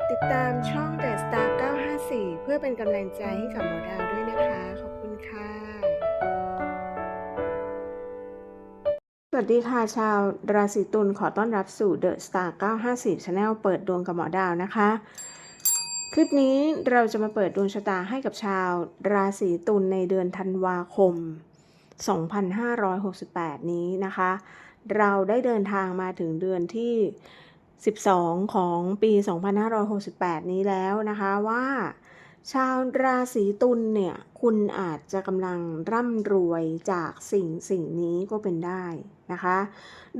ดติดตามช่อง The Star 954 เพื่อเป็นกำลังใจให้กับหมอดาวด้วยนะคะ ขอบคุณค่ะ สวัสดีค่ะชาวราศีตุลขอต้อนรับสู่ The Star 954 Channel เปิดดวงกับหมอดาวนะคะ คลิปนี้เราจะมาเปิดดวงชะตาให้กับชาวราศีตุลในเดือนธันวาคม 2568 นี้นะคะ เราได้เดินทางมาถึงเดือนที่ 12 ของปี 2568 นี้แล้วนะคะว่า ชาวราศีตุลเนี่ย คุณอาจจะกำลังร่ำรวยจากสิ่งสิ่งนี้ก็เป็นได้นะคะ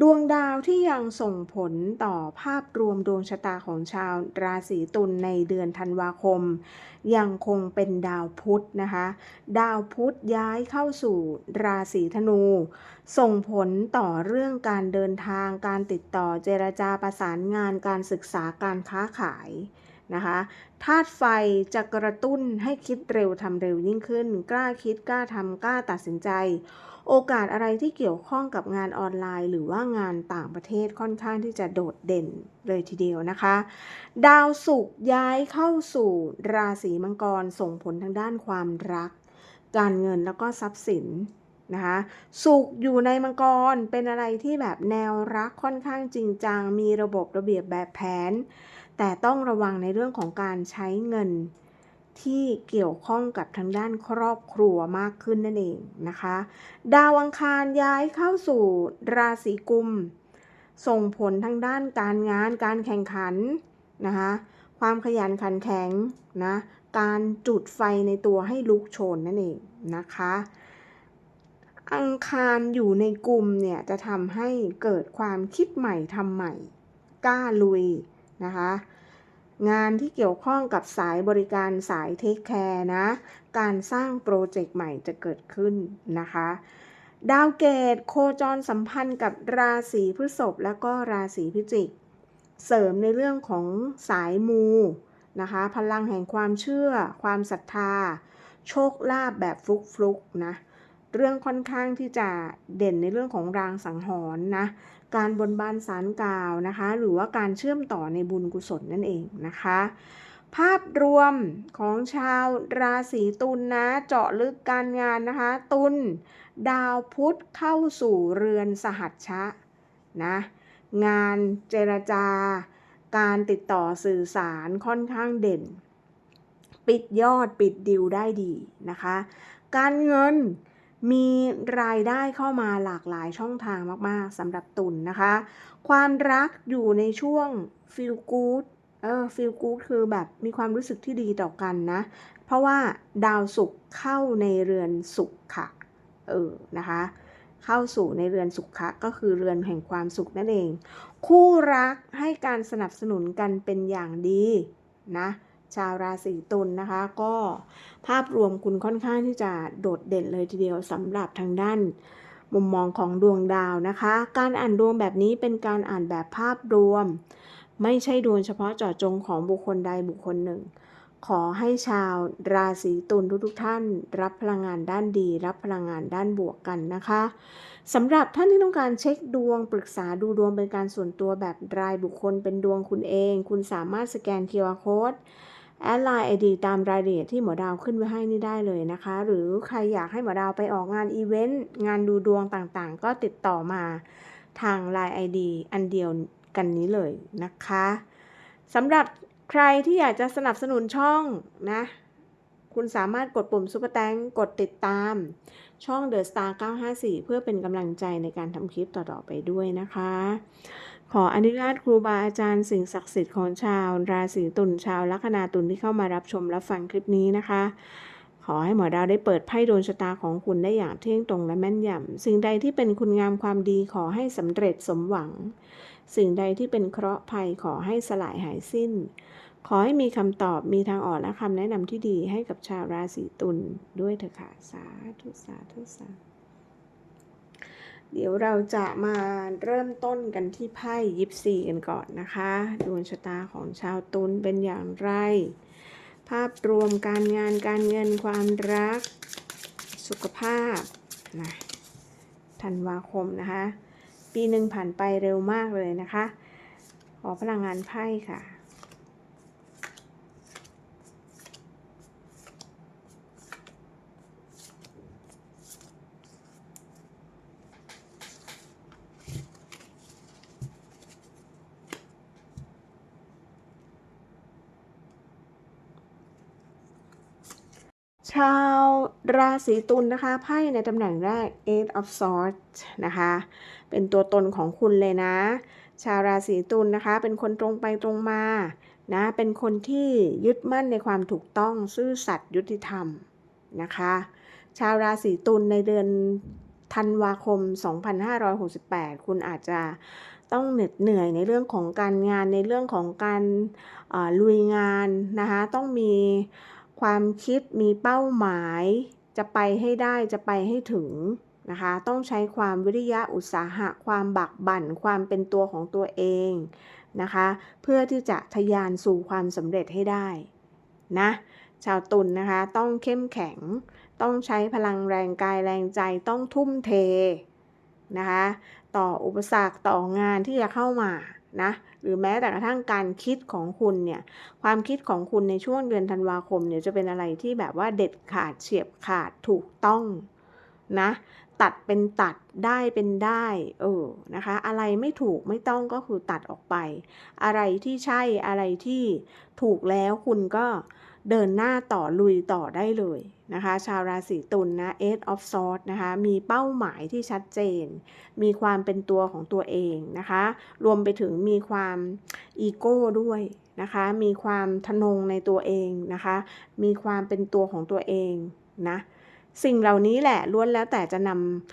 ดวงดาวที่ยังส่งผลต่อภาพรวมดวงชะตาของชาวราศีตุลในเดือนธันวาคม ยังคงเป็นดาวพุธนะคะ ดาวพุธย้ายเข้าสู่ราศีธนู ส่งผลต่อเรื่องการเดินทาง การติดต่อเจรจาประสานงานการศึกษาการค้าขาย นะคะธาตุไฟจะกระตุ้นให้คิดเร็วทำเร็วยิ่งขึ้น กล้าคิดกล้าทำกล้าตัดสินใจ โอกาสอะไรที่เกี่ยวข้องกับงานออนไลน์ หรือว่างานต่างประเทศค่อนข้างที่จะโดดเด่นเลยทีเดียวนะคะ ดาวศุกร์ย้ายเข้าสู่ราศีมังกรส่งผลทางด้านความรัก การเงินแล้วก็ทรัพย์สินนะคะสุขอยู่ในมังกรเป็นอะไรที่แบบแนวรักค่อนข้างจริงจัง มีระบบระเบียบแบบแผน แต่ต้องระวังในเรื่องของการใช้เงินที่เกี่ยวข้องกับทางด้านครอบครัวมากขึ้นนั่นเองนะคะ ดาวอังคารย้ายเข้าสู่ราศีกุม ส่งผลทางด้านการงานการแข่งขันนะคะความขยันขันแข็งนะการจุดไฟในตัวให้ลุกโชนนั่นเองนะคะ อังคารอยู่ในกลุ่มเนี่ยจะทำให้เกิดความคิดใหม่ทำใหม่ กล้าลุย นะคะ งานที่เกี่ยวข้องกับสายบริการสายเทคแคร์นะ การสร้างโปรเจกต์ใหม่จะเกิดขึ้นนะคะ ดาวเกตโคจรสัมพันธ์กับราศีพฤษภแล้วก็ราศีพิจิก เสริมในเรื่องของสายมูนะคะ พลังแห่งความเชื่อ ความศรัทธา โชคลาภแบบฟลุกๆนะเรื่องค่อนข้างที่จะเด่นในเรื่องของรางสังหรณ์นะ การบนบานสารกล่าวนะคะ หรือว่าการเชื่อมต่อในบุญกุศลนั่นเองนะคะ ภาพรวมของชาวราศีตุลนนะ เจาะลึกการงานนะคะ ตุลดาวพุธเข้าสู่เรือนสหัชชะนะงานเจรจาการติดต่อสื่อสารค่อนข้างเด่น ปิดยอดปิดดิวได้ดีนะคะ การเงิน มีรายได้เข้ามาหลากหลายช่องทางมากๆสำหรับตุลนนะคะ ความรักอยู่ในช่วง feel good เออ feel good คือแบบมีความรู้สึกที่ดีต่อกันนะ เพราะว่าดาวศุกร์เข้าในเรือนสุขค่ะ เออ นะคะ เข้าสู่ในเรือนสุขะก็คือเรือนแห่งความสุขนั่นเอง คู่รักให้การสนับสนุนกันเป็นอย่างดีนะ ชาวราศีตุลนนะคะ ก็ภาพรวมคุณค่อนข้างที่จะโดดเด่นเลยทีเดียวสำหรับทางด้านมุมมองของดวงดาวนะคะ การอ่านดวงแบบนี้เป็นการอ่านแบบภาพรวม ไม่ใช่ดวงเฉพาะเจาะจงของบุคคลใดบุคคลหนึ่ง ขอให้ชาวราศีตุลทุกๆท่าน รับพลังงานด้านดี รับพลังงานด้านบวกกันนะคะสำหรับท่านที่ต้องการเช็คดวงปรึกษาดูดวงเป็นการส่วนตัวแบบรายบุคคลเป็นดวงคุณเอง คุณสามารถสแกน QR Code แอดไลน์ไอดีตามรายละเอียดที่หมอดาวขึ้นไว้ให้นี่ได้เลยนะคะ หรือใครอยากให้หมอดาวไปออกงานอีเวนต์งานดูดวงต่างๆ ก็ติดต่อมาทาง Line ID อันเดียวกันนี้เลยนะคะสำหรับใครที่อยากจะสนับสนุนช่องนะ คุณสามารถกดปุ่มซุปเปอร์แตงกดติดตาม ช่อง The Star 954 เพื่อเป็นกำลังใจในการทำคลิปต่อๆไปด้วยนะคะ ขออนุญาตครูบาอาจารย์สิ่งศักดิ์สิทธิ์ของชาว ราศีตุลชาวลัคนาตุลที่เข้ามารับชมรับฟังคลิปนี้นะคะ ขอให้หมอดาวได้เปิดไพ่ดวงชะตาของคุณได้อย่างเที่ยงตรงและแม่นยำสิ่งใดที่เป็นคุณงามความดีขอให้สำเร็จสมหวัง สิ่งใดที่เป็นเคราะห์ภัยขอให้สลายหายสิ้น ขอให้มีคำตอบมีทางออกและคำแนะนำที่ดีให้กับชาวราศีตุลด้วยเถอะค่ะสาธุสาธุสาธุ เดี๋ยวเราจะมาเริ่มต้นกันที่ไพ่ยิปซีกันก่อนนะคะดวงชะตาของชาวตุลเป็นอย่างไร ภาพรวมการงานการเงินความรัก สุขภาพนะธันวาคมนะคะ ปีหนึ่งผ่านไปเร็วมากเลยนะคะ ขอพลังงานไพ่ค่ะ ชาวราศีตุลนะคะไพ่ในตำแหน่งแรก Eight of Swords นะคะ เป็นตัวตนของคุณเลยนะ ชาวราศีตุลนะคะ เป็นคนตรงไปตรงมานะ เป็นคนที่ยึดมั่นในความถูกต้องซื่อสัตย์ยุติธรรมนะคะ ชาวราศีตุลในเดือนธันวาคม 2568 คุณอาจจะต้องเหน็ดเหนื่อยในเรื่องของการงานในเรื่องของการลุยงานนะคะ ต้องมี ความคิดมีเป้าหมาย จะไปให้ได้จะไปให้ถึงนะคะ ต้องใช้ความวิริยะอุตสาหะ ความบักบั่น ความเป็นตัวของตัวเองนะคะ เพื่อที่จะทะยานสู่ความสำเร็จให้ได้นะชาวตุลนนะคะ ต้องเข้มแข็ง ต้องใช้พลังแรงกายแรงใจต้องทุ่มเทนะคะ ต่ออุปสรรคต่องานที่จะเข้ามา นะหรือแม้แต่กระทั่งการคิดของคุณเนี่ยความคิดของคุณในช่วงเดือนธันวาคมเนี่ยจะเป็นอะไรที่แบบว่าเด็ดขาดเฉียบขาดถูกต้องนะตัดเป็นตัดได้เป็นได้เออนะคะ อะไรไม่ถูกไม่ต้องก็คือตัดออกไป อะไรที่ใช่อะไรที่ถูกแล้วคุณก็เดินหน้าต่อลุยต่อได้เลย นะคะ ชาวราศีตุลนนะ Eight of Swords นะคะ มีเป้าหมายที่ชัดเจน มีความเป็นตัวของตัวเองนะคะ รวมไปถึงมีความอีโก้ด้วยนะคะ มีความทะนงในตัวเองนะคะ มีความเป็นตัวของตัวเองนะ สิ่งเหล่านี้แหละล้วนแล้วแต่จะน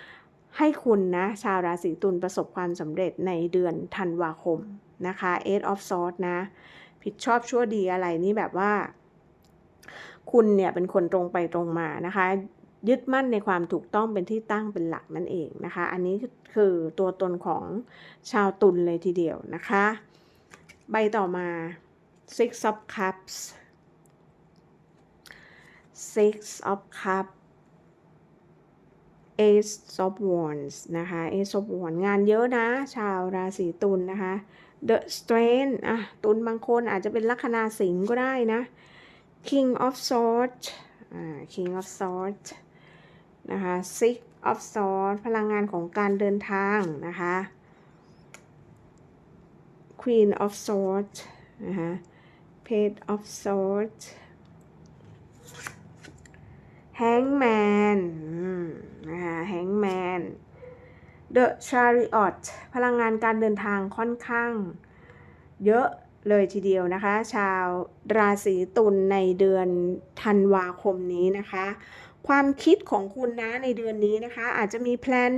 ำให้คุณนะ ชาวราศีตุลประสบความสำเร็จในเดือนธันวาคมนะคะ Eight of Swords นะ ผิดชอบชั่วดีอะไรนี่แบบว่า คุณเนี่ยเป็นคนตรงไปตรงมานะคะ ยึดมั่นในความถูกต้องเป็นที่ตั้งเป็นหลักนั่นเองนะคะ อันนี้คือตัวตนของชาวตุลเลยทีเดียวนะคะ ใบต่อมา six of cups six of cups ace of wands นะคะ ace of wands งานเยอะนะ ชาวราศีตุลนะคะ the strength อะ ตุลบางคนอาจจะเป็นลัคนาสิงห์ก็ได้นะ king of swords king of swords นะคะ six of swords พลังงานของการเดินทางนะคะ queen of swords นะคะ page of swords hangman นะคะ hangman the chariot พลังงานการเดินทางค่อนข้างเยอะ เลยทีเดียวนะคะ ชาวราศีตุลในเดือนธันวาคมนี้นะคะ ความคิดของคุณนะในเดือนนี้นะคะ อาจจะมีแพลน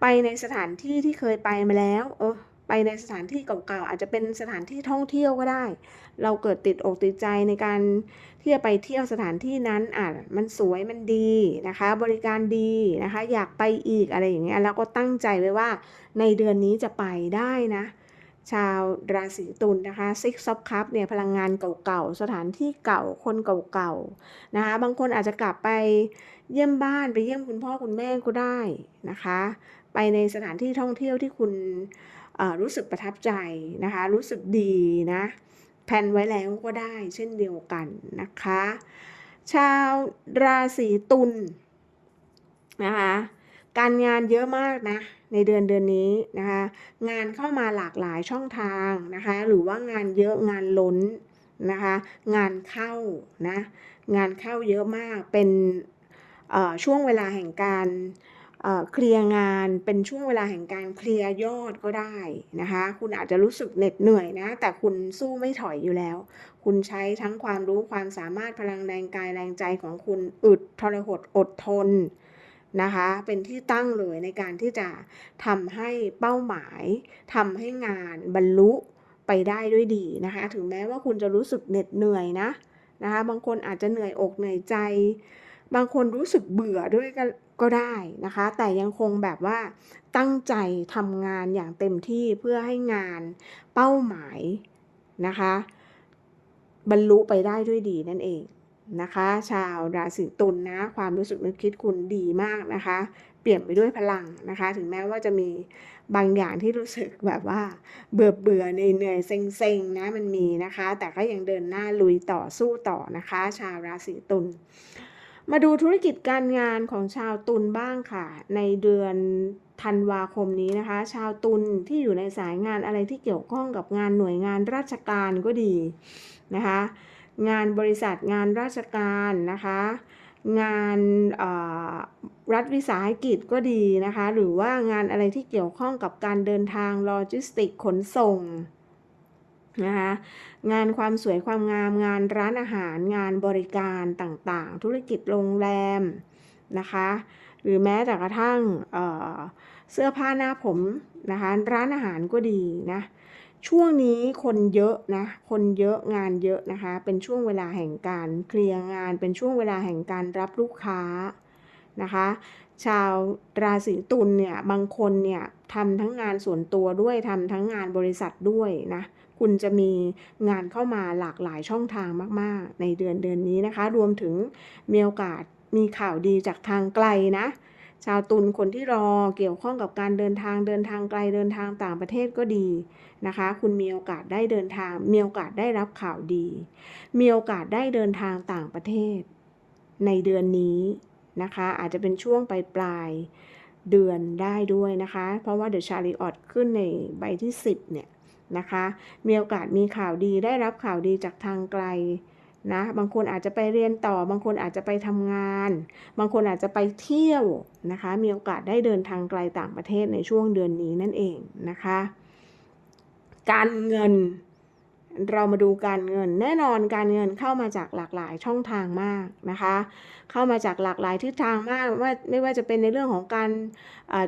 ไปในสถานที่ที่เคยไปมาแล้วเออไปในสถานที่เก่าๆอาจจะเป็นสถานที่ท่องเที่ยวก็ได้ เราเกิดติดอกติดใจในการที่จะไปเที่ยวสถานที่นั้นอะมันสวยมันดีนะคะ บริการดีนะคะ อยากไปอีกอะไรอย่างเงี้ยแล้วก็ตั้งใจไว้ว่าในเดือนนี้จะไปได้นะ ชาวราศีตุลนะคะ Six of Cups เนี่ยพลังงานเก่าๆ สถานที่เก่าคนเก่าๆนะคะบางคนอาจจะกลับไปเยี่ยมบ้านไปเยี่ยมคุณพ่อคุณแม่ก็ได้นะคะ ไปในสถานที่ท่องเที่ยวที่คุณรู้สึกประทับใจนะคะ รู้สึกดีนะแพลนไว้แล้วก็ได้เช่นเดียวกันนะคะ ชาวราศีตุลนะคะการงานเยอะมากนะ ในเดือนเดือนนี้นะคะงานเข้ามาหลากหลายช่องทางนะคะหรือว่างานเยอะงานล้นนะคะงานเข้านะงานเข้าเยอะมากเป็นช่วงเวลาแห่งการเอ่อเคลียร์งานเป็นช่วงเวลาแห่งการเคลียร์ยอดก็ได้นะคะคุณอาจจะรู้สึกเหน็ดเหนื่อยนะแต่คุณสู้ไม่ถอยอยู่แล้ว คุณใช้ทั้งความรู้ความสามารถพลังแรงกายแรงใจของคุณอึดทรหดอดทน นะคะ เป็นที่ตั้งเลยในการที่จะทำให้เป้าหมายทำให้งานบรรลุไปได้ด้วยดีนะคะ ถึงแม้ว่าคุณจะรู้สึกเหน็ดเหนื่อยนะนะคะ บางคนอาจจะเหนื่อยอกเหนื่อยใจ บางคนรู้สึกเบื่อด้วยก็ก็ได้นะคะ แต่ยังคงแบบว่าตั้งใจทำงานอย่างเต็มที่เพื่อให้งานเป้าหมายนะคะ บรรลุไปได้ด้วยดีนั่นเอง นะคะ ชาวราศีตุลนะความรู้สึกนึกคิดคุณดีมากนะคะ เปลี่ยนไปด้วยพลังนะคะ ถึงแม้ว่าจะมีบางอย่างที่รู้สึกแบบว่า เบื่อเบื่อเหนื่อยเหนื่อยเซ็งเซ็งนะมันมีนะคะ แต่ก็ยังเดินหน้าลุยต่อสู้ต่อนะคะ ชาวราศีตุลมาดูธุรกิจการงานของชาวตุลบ้างค่ะ ในเดือนธันวาคมนี้นะคะ ชาวตุลที่อยู่ในสายงานอะไรที่เกี่ยวข้องกับงานหน่วยงานราชการก็ดีนะคะ งานบริษัทงานราชการนะคะ งานรัฐวิสาหกิจก็ดีนะคะ หรือว่างานอะไรที่เกี่ยวข้องกับการเดินทางโลจิสติกขนส่งนะคะงานความสวยความงามงานร้านอาหารงานบริการต่างๆ ธุรกิจโรงแรมนะคะ หรือแม้แต่กระทั่งเเสื้อผ้าหน้าผมนะคะร้านอาหารก็ดีนะ ช่วงนี้คนเยอะนะ คนเยอะงานเยอะนะคะ เป็นช่วงเวลาแห่งการเคลียร์งาน เป็นช่วงเวลาแห่งการรับลูกค้านะคะ ชาวราศีตุลเนี่ย บางคนเนี่ยทำทั้งงานส่วนตัวด้วยทำทั้งงานบริษัทด้วยนะ คุณจะมีงานเข้ามาหลากหลายช่องทางมาก ๆ ในเดือนเดือนนี้นะคะ รวมถึงมีโอกาสมีข่าวดีจากทางไกลนะ ชาวตุลคนที่รอเกี่ยวข้องกับการเดินทางเดินทางไกลเดินทางต่างประเทศก็ดีนะคะ คุณมีโอกาสได้เดินทาง มีโอกาสได้รับข่าวดี มีโอกาสได้เดินทางต่างประเทศ ในเดือนนี้นะคะ อาจจะเป็นช่วงปลายปลายเดือนได้ด้วยนะคะ เพราะว่าเดอะชาริออตขึ้นในใบที่ 10 เนี่ยนะคะ มีโอกาสมีข่าวดีได้รับข่าวดีจากทางไกล นะบางคนอาจจะไปเรียนต่อ บางคนอาจจะไปทำงาน บางคนอาจจะไปเที่ยวนะคะ มีโอกาสได้เดินทางไกลต่างประเทศในช่วงเดือนนี้นั่นเองนะคะ การเงิน เรามาดูการเงินแน่นอนการเงินเข้ามาจากหลากหลายช่องทางมากนะคะ เข้ามาจากหลากหลายทิศทางมากว่าไม่ว่าจะเป็นในเรื่องของการ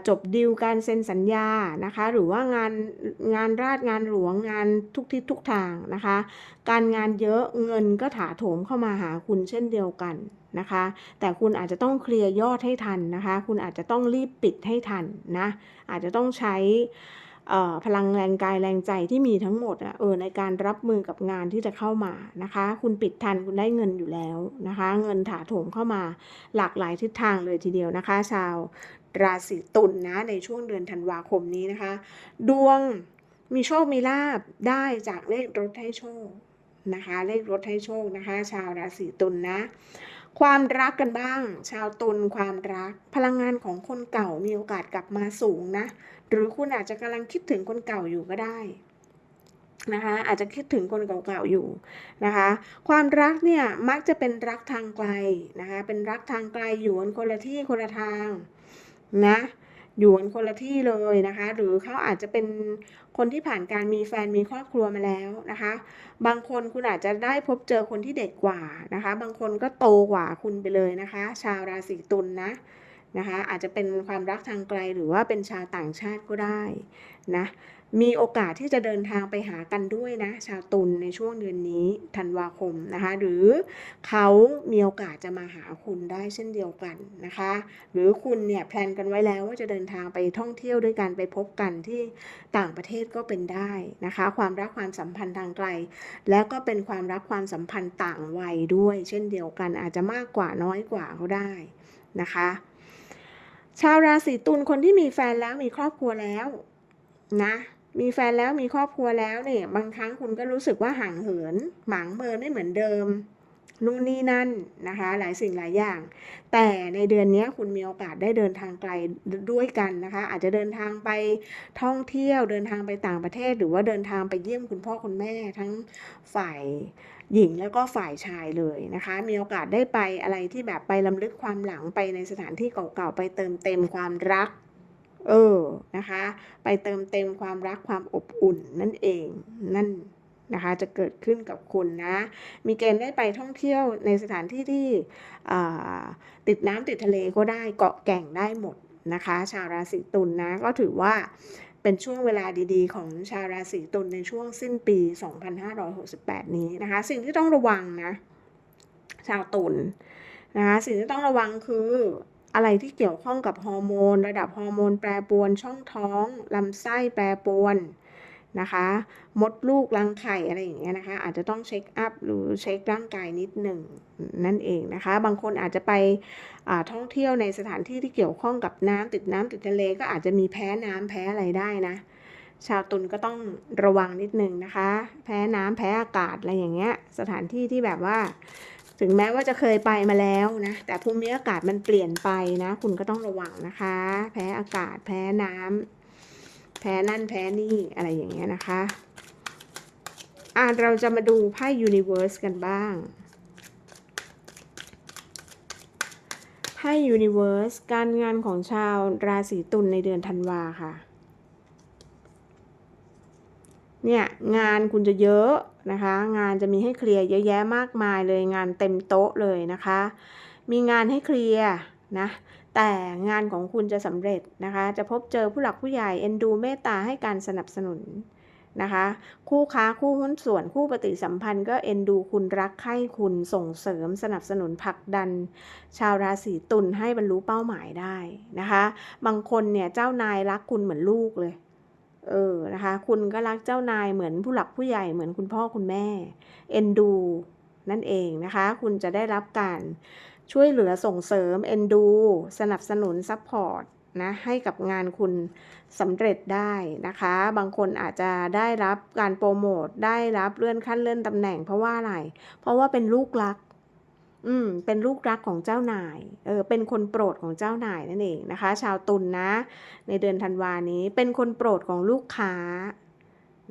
จบดีลการเซ็นสัญญานะคะ หรือว่างานงานราชงานหลวงงานทุกทิศทุกทางนะคะ การงานเยอะเงินก็ถาโถมเข้ามาหาคุณเช่นเดียวกันนะคะ แต่คุณอาจจะต้องเคลียร์ยอดให้ทันนะคะ คุณอาจจะต้องรีบปิดให้ทันนะอาจจะต้องใช้ พลังแรงกายแรงใจที่มีทั้งหมดอะเออในการรับมือกับงานที่จะเข้ามานะคะ คุณปิดทันคุณได้เงินอยู่แล้วนะคะ เงินถาโถมเข้ามาหลากหลายทิศทางเลยทีเดียวนะคะ ชาวราศีตุลนนะในช่วงเดือนธันวาคมนี้นะคะ ดวงมีโชคมีลาบได้จากเลขรถให้โชคนะคะ เลขรถให้โชคนะคะ ชาวราศีตุลนะ ความรักกันบ้าง ชาวตุลความรัก พลังงานของคนเก่ามีโอกาสกลับมาสูงนะ หรือคุณอาจจะกำลังคิดถึงคนเก่าอยู่ก็ได้นะคะอาจจะคิดถึงคนเก่าๆอยู่นะคะ ความรักเนี่ยมักจะเป็นรักทางไกลนะคะเป็นรักทางไกลอยู่กันคนละที่คนละทางนะ อยู่กันคนละที่เลยนะคะ หรือเขาอาจจะเป็นคนที่ผ่านการมีแฟนมีครอบครัวมาแล้วนะคะ บางคนคุณอาจจะได้พบเจอคนที่เด็กกว่านะคะ บางคนก็โตกว่าคุณไปเลยนะคะ ชาวราศีตุลนะนะคะ อาจจะเป็นความรักทางไกลหรือว่าเป็นชาวต่างชาติก็ได้นะ มีโอกาสที่จะเดินทางไปหากันด้วยนะ ชาวตุลในช่วงเดือนนี้ธันวาคมนะคะ หรือเขามีโอกาสจะมาหาคุณได้เช่นเดียวกันนะคะ หรือคุณเนี่ยแพลนกันไว้แล้วว่าจะเดินทางไปท่องเที่ยวด้วยกันไปพบกันที่ต่างประเทศก็เป็นได้นะคะ ความรักความสัมพันธ์ทางไกล แล้วก็เป็นความรักความสัมพันธ์ต่างวัยด้วย เช่นเดียวกัน อาจจะมากกว่าน้อยกว่าก็ได้นะคะ ชาวราศีตุลคนที่มีแฟนแล้วมีครอบครัวแล้วนะ มีแฟนแล้วมีครอบครัวแล้วเนี่ยบางครั้งคุณก็รู้สึกว่าห่างเหิน หมางเมินไม่เหมือนเดิมนู่นนี่นั่นนะคะ หลายสิ่งหลายอย่าง แต่ในเดือนนี้คุณมีโอกาสได้เดินทางไกลด้วยกันนะคะ อาจจะเดินทางไปท่องเที่ยวเดินทางไปต่างประเทศ หรือว่าเดินทางไปเยี่ยมคุณพ่อคุณแม่ทั้งฝ่ายหญิงแล้วก็ฝ่ายชายเลยนะคะ มีโอกาสได้ไปอะไรที่แบบไปลำลึกความหลังไปในสถานที่เก่าๆไปเติมเต็มความรัก เออนะคะ ไปเติมเต็มความรักความอบอุ่นนั่นเองนั่นนะคะจะเกิดขึ้นกับคุณนะ มีเกณฑ์ได้ไปท่องเที่ยวในสถานที่ที่ติดน้ำติดทะเลก็ได้เกาะแก่งได้หมดนะคะ ชาวราศีตุลนะก็ถือว่าเป็นช่วงเวลาดีๆ ของชาวราศีตุลในช่วงสิ้นปี 2568 นี้นะคะ สิ่งที่ต้องระวังนะ ชาวตุลนะคะสิ่งที่ต้องระวังคือ อะไรที่เกี่ยวข้องกับฮอร์โมน ระดับฮอร์โมนแปรปรวนช่องท้องลำไส้แปรปรวนนะคะ มดลูกรังไข่อะไรอย่างเงี้ยนะคะ อาจจะต้องเช็คอัพหรือเช็คร่างกายนิดหนึ่งนั่นเองนะคะ บางคนอาจจะไปท่องเที่ยวในสถานที่ที่เกี่ยวข้องกับน้ำติดน้ำติดทะเลก็อาจจะมีแพ้น้ำแพ้อะไรได้นะ ชาวตุลก็ต้องระวังนิดหนึ่งนะคะ แพ้น้ำแพ้อากาศอะไรอย่างเงี้ย สถานที่ที่แบบว่า ถึงแม้ว่าจะเคยไปมาแล้วนะ แต่ภูมิอากาศมันเปลี่ยนไปนะ คุณก็ต้องระวังนะคะ แพ้อากาศแพ้น้ำแพ้นั่นแพ้นี่อะไรอย่างเงี้ยนะคะอ่าเราจะมาดูไพ่ Universe กันบ้างให้ Universe การงานของชาวราศีตุลในเดือนธันวาค่ะ เนี่ยงานคุณจะเยอะนะคะ งานจะมีให้เคลียร์เยอะแยะมากมายเลยงานเต็มโต๊ะเลยนะคะ มีงานให้เคลียร์นะแต่งานของคุณจะสำเร็จนะคะ จะพบเจอผู้หลักผู้ใหญ่เอ็นดูเมตตาให้การสนับสนุนนะคะ คู่ค้าคู่หุ้นส่วนคู่ปฏิสัมพันธ์ก็เอ็นดูคุณรักใคร่คุณส่งเสริมสนับสนุนผลักดัน ชาวราศีตุลให้บรรลุเป้าหมายได้นะคะ บางคนเนี่ยเจ้านายรักคุณเหมือนลูกเลย เออนะคะ คุณก็รักเจ้านายเหมือนผู้หลักผู้ใหญ่เหมือนคุณพ่อคุณแม่ เอ็นดู นั่นเองนะคะ คุณจะได้รับการช่วยเหลือส่งเสริมเอ็นดู สนับสนุนซัพพอร์ตนะให้กับงานคุณสำเร็จได้นะคะ บางคนอาจจะได้รับการโปรโมทได้รับเลื่อนขั้นเลื่อนตำแหน่งเพราะว่าอะไร เพราะว่าเป็นลูกรัก อืม เป็นลูกรักของเจ้านาย เออ เป็นคนโปรดของเจ้านายนั่นเองนะคะ ชาวตุลนนะ ในเดือนธันวานี้ เป็นคนโปรดของลูกค้า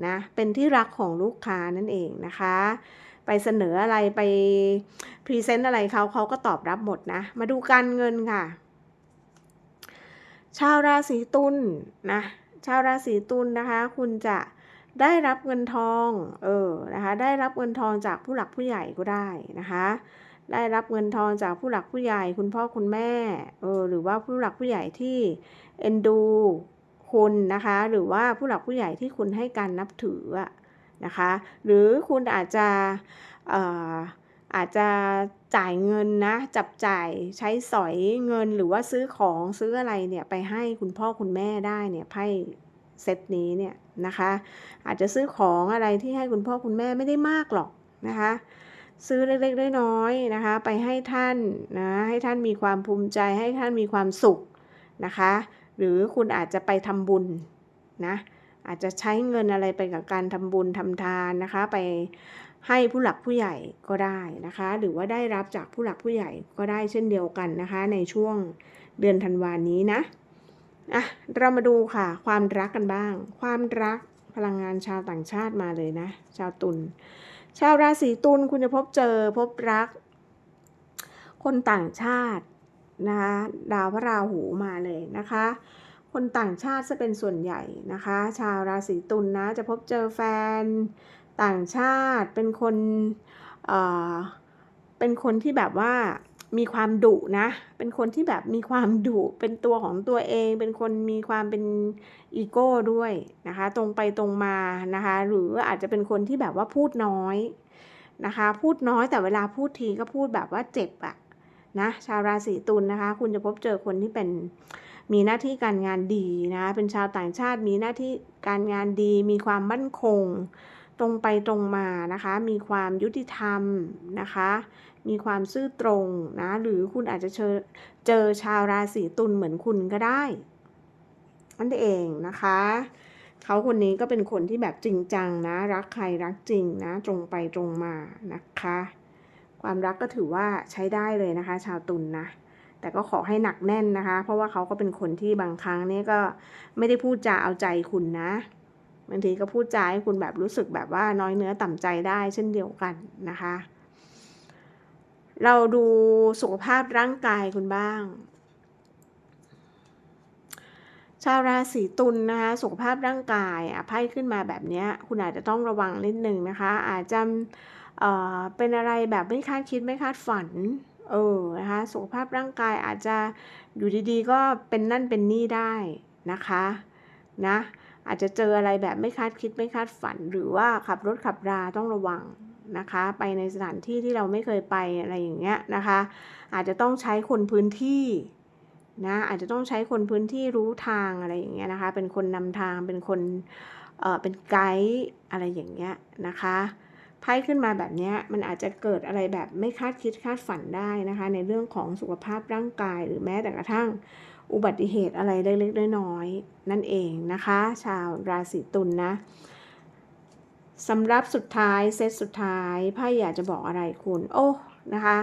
นะ เป็นที่รักของลูกค้านั่นเองนะคะ ไปเสนออะไรไปพรีเซนต์อะไรเขาเขาก็ตอบรับหมดนะ มาดูการเงินค่ะ ชาวราศีตุลนะชาวราศีตุลนะคะ คุณจะได้รับเงินทอง เออ นะคะ ได้รับเงินทองจากผู้หลักผู้ใหญ่ก็ได้นะคะ ได้รับเงินทองจากผู้หลักผู้ใหญ่คุณพ่อคุณแม่เออหรือว่าผู้หลักผู้ใหญ่ที่เอ็นดูคุณนะคะ หรือว่าผู้หลักผู้ใหญ่ที่คุณให้การนับถือนะคะ หรือคุณอาจจะอาจจะจ่ายเงินนะจับจ่ายใช้สอยเงินหรือว่าซื้อของซื้ออะไรเนี่ยไปให้คุณพ่อคุณแม่ได้เนี่ยไพ่เซตนี้เนี่ยนะคะ อาจจะซื้อของอะไรที่ให้คุณพ่อคุณแม่ไม่ได้มากหรอกนะคะ ซื้อเล็กๆน้อยๆนะคะ ไปให้ท่านนะให้ท่านมีความภูมิใจให้ท่านมีความสุขนะคะ หรือคุณอาจจะไปทำบุญนะอาจจะใช้เงินอะไรไปกับการทำบุญทำทานนะคะ ไปให้ผู้หลักผู้ใหญ่ก็ได้นะคะ หรือว่าได้รับจากผู้หลักผู้ใหญ่ก็ได้เช่นเดียวกันนะคะ ในช่วงเดือนธันวานี้นะอะเรามาดูค่ะ ความรักกันบ้าง ความรักพลังงานชาวต่างชาติมาเลยนะ ชาวตุล ชาวราศีตุลคุณจะพบเจอพบรัก คนต่างชาตินะคะดาวพระราหูมาเลยนะคะ คนต่างชาติจะเป็นส่วนใหญ่นะคะ ชาวราศีตุลนนะจะพบเจอแฟนต่างชาติเป็นคนเอ่อเป็นคนที่แบบว่า มีความดุนะ เป็นคนที่แบบมีความดุเป็นตัวของตัวเอง เป็นคนมีความเป็นอีโก้ด้วยนะคะ ตรงไปตรงมานะคะ หรืออาจจะเป็นคนที่แบบว่าพูดน้อยนะคะ พูดน้อยแต่เวลาพูดทีก็พูดแบบว่าเจ็บอะนะ ชาวราศีตุลนนะคะ คุณจะพบเจอคนที่เป็นมีหน้าที่การงานดีนะ เป็นชาวต่างชาติมีหน้าที่การงานดี มีความมั่นคง ตรงไปตรงมานะคะ มีความยุติธรรมนะคะ มีความซื่อตรงนะ หรือคุณอาจจะเจอเจอชาวราศีตุลเหมือนคุณก็ได้นั่นเองนะคะ เขาคนนี้ก็เป็นคนที่แบบจริงจังนะ รักใครรักจริงนะ ตรงไปตรงมานะคะ ความรักก็ถือว่าใช้ได้เลยนะคะ ชาวตุลนนะแต่ก็ขอให้หนักแน่นนะคะ เพราะว่าเขาก็เป็นคนที่บางครั้งนี่ก็ไม่ได้พูดจาเอาใจคุณนะบางทีก็พูดจาให้คุณแบบรู้สึกแบบว่าน้อยเนื้อต่ำใจได้เช่นเดียวกันนะคะ เราดูสุขภาพร่างกายคุณบ้าง ชาวราศีตุลนนะคะสุขภาพร่างกายอะไพ่ขึ้นมาแบบนี้คุณอาจจะต้องระวังนิดนึงนะคะ อาจจะเอ่อเป็นอะไรแบบไม่คาดคิดไม่คาดฝันเออนะคะสุขภาพร่างกายอาจจะอยู่ดีๆ ก็เป็นนั่นเป็นนี่ได้นะคะนะอาจจะเจออะไรแบบไม่คาดคิดไม่คาดฝัน หรือว่าขับรถขับราต้องระวัง นะคะ ไปในสถานที่ที่เราไม่เคยไปอะไรอย่างเงี้ยนะคะ อาจจะต้องใช้คนพื้นที่นะอาจจะต้องใช้คนพื้นที่รู้ทางอะไรอย่างเงี้ยนะคะ เป็นคนนำทางเป็นคนเอ่อเป็นไกด์อะไรอย่างเงี้ยนะคะไพ่ขึ้นมาแบบนี้มันอาจจะเกิดอะไรแบบไม่คาดคิดคาดฝันได้นะคะ ในเรื่องของสุขภาพร่างกาย หรือแม้แต่กระทั่งอุบัติเหตุอะไรเล็กๆน้อยๆนั่นเองนะคะ ชาวราศีตุลนนะ สำหรับสุดท้ายเซตสุดท้ายไพ่อยากจะบอกอะไรคุณ โอ้นะคะ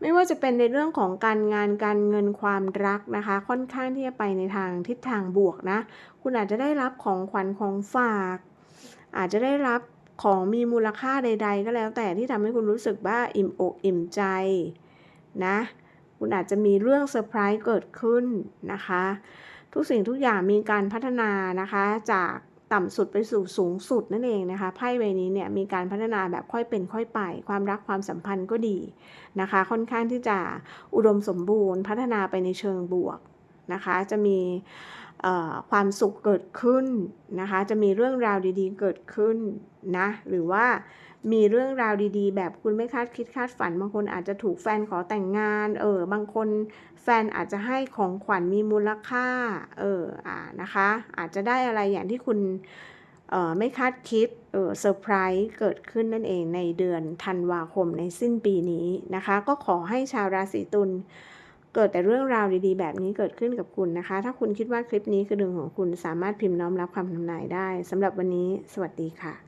ไม่ว่าจะเป็นในเรื่องของการงานการเงินความรักนะคะ ค่อนข้างที่จะไปในทางทิศทางบวกนะ คุณอาจจะได้รับของขวัญของฝาก อาจจะได้รับของมีมูลค่าใด ๆ ก็แล้วแต่ที่ทำให้คุณรู้สึกว่าอิ่มอกอิ่มใจนะ คุณอาจจะมีเรื่องเซอร์ไพรส์เกิดขึ้นนะคะ ทุกสิ่งทุกอย่างมีการพัฒนานะคะจาก ต่ำสุดไปสู่สูงสุดนั่นเองนะคะไพ่ใบนี้เนี่ยมีการพัฒนาแบบค่อยเป็นค่อยไป ความรักความสัมพันธ์ก็ดีนะคะ ค่อนข้างที่จะอุดมสมบูรณ์ พัฒนาไปในเชิงบวกนะคะ จะมีความสุขเกิดขึ้นนะคะ จะมีเรื่องราวดีๆ เกิดขึ้นนะหรือว่า มีเรื่องราวดีๆ แบบคุณไม่คาดคิดคาดฝัน บางคนอาจจะถูกแฟนขอแต่งงาน เออ บางคนแฟนอาจจะให้ของขวัญมีมูลค่า เออ อ่า นะคะ อาจจะได้อะไรอย่างที่คุณเออไม่คาดคิด เออเซอร์ไพรส์เกิดขึ้นนั่นเองในเดือนธันวาคมในสิ้นปีนี้นะคะ ก็ขอให้ชาวราศีตุลเกิดแต่เรื่องราวดีๆ แบบนี้เกิดขึ้นกับคุณนะคะ ถ้าคุณคิดว่าคลิปนี้คือเรื่องของคุณสามารถพิมพ์น้อมรับคำทำนายได้สำหรับวันนี้ สวัสดีค่ะ